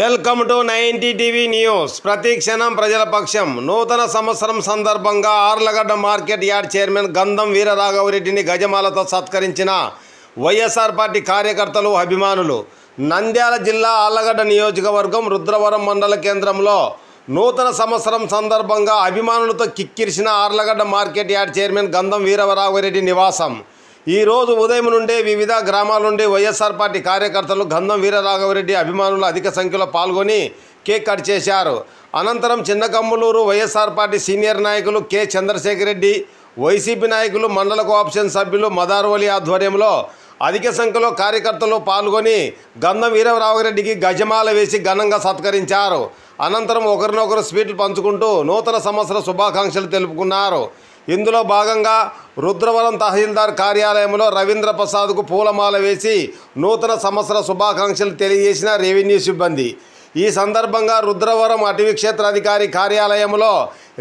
Welcome to ninety TV news. ప్రతి క్షణం ప్రజల పక్షం. నూతన సంవత్సరం సందర్భంగా ఆర్లగడ్డ మార్కెట్ యార్డ్ చైర్మన్ గంధం వీరరాఘవరెడ్డిని గజమాలతో సత్కరించిన వైఎస్ఆర్ పార్టీ కార్యకర్తలు అభిమానులు. నంద్యాల జిల్లా ఆర్లగడ్డ నియోజకవర్గం రుద్రవరం మండల కేంద్రంలో నూతన సంవత్సరం సందర్భంగా అభిమానులతో కిక్కిరిసిన Arlagadda market yard chairman Gandham Veeraraghavareddy నివాసం. ఈ రోజు ఉదయం నుండే వివిధ గ్రామాల నుండి వైఎస్ఆర్ పార్టీ కార్యకర్తలు గంధం వీరరాఘవరెడ్డి అభిమానులు అధిక సంఖ్యలో పాల్గొని కేక్ కట్ చేశారు. అనంతరం చిన్నకమ్ములూరు వైఎస్ఆర్ పార్టీ సీనియర్ నాయకులు కె. చంద్రశేఖర్ రెడ్డి వైసీపీ నాయకులు మండల కోఆప్షన్ సభ్యులు మదార్వలి ఆధ్వర్యంలో అధిక సంఖ్యలో కార్యకర్తలు పాల్గొని గంధం వీరరాఘవరెడ్డికి గజమాల వేసి ఘనంగా సత్కరించారు. అనంతరం ఒకరినొకరు స్వీట్లు పంచుకుంటూ నూతన సంవత్సర శుభాకాంక్షలు తెలుపుకున్నారు. ఇందులో భాగంగా రుద్రవరం తహసీల్దార్ కార్యాలయంలో రవీంద్ర ప్రసాద్కు పూలమాల వేసి నూతన సంవత్సర శుభాకాంక్షలు తెలియజేసిన రెవెన్యూ సిబ్బంది. ఈ సందర్భంగా రుద్రవరం అటవీ క్షేత్ర అధికారి కార్యాలయంలో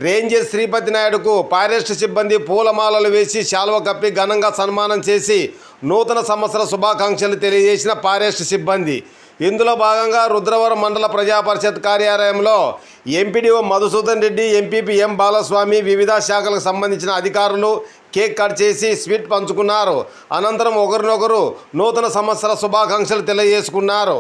రేంజర్ శ్రీపతి నాయుడుకు ఫారెస్ట్ సిబ్బంది పూలమాలలు వేసి శాల్వ కప్పి ఘనంగా సన్మానం చేసి నూతన సంవత్సర శుభాకాంక్షలు తెలియజేసిన పారెస్ట్ సిబ్బంది. ఇందులో భాగంగా రుద్రవరం మండల ప్రజా పరిషత్ కార్యాలయంలో MPDO Madhusudan Reddy MPP M Balaswamy వివిధ శాఖలకు సంబంధించిన అధికారులు కేక్ కట్ చేసి స్వీట్ పంచుకున్నారు. అనంతరం ఒకరినొకరు నూతన సంవత్సర శుభాకాంక్షలు తెలియజేసుకున్నారు.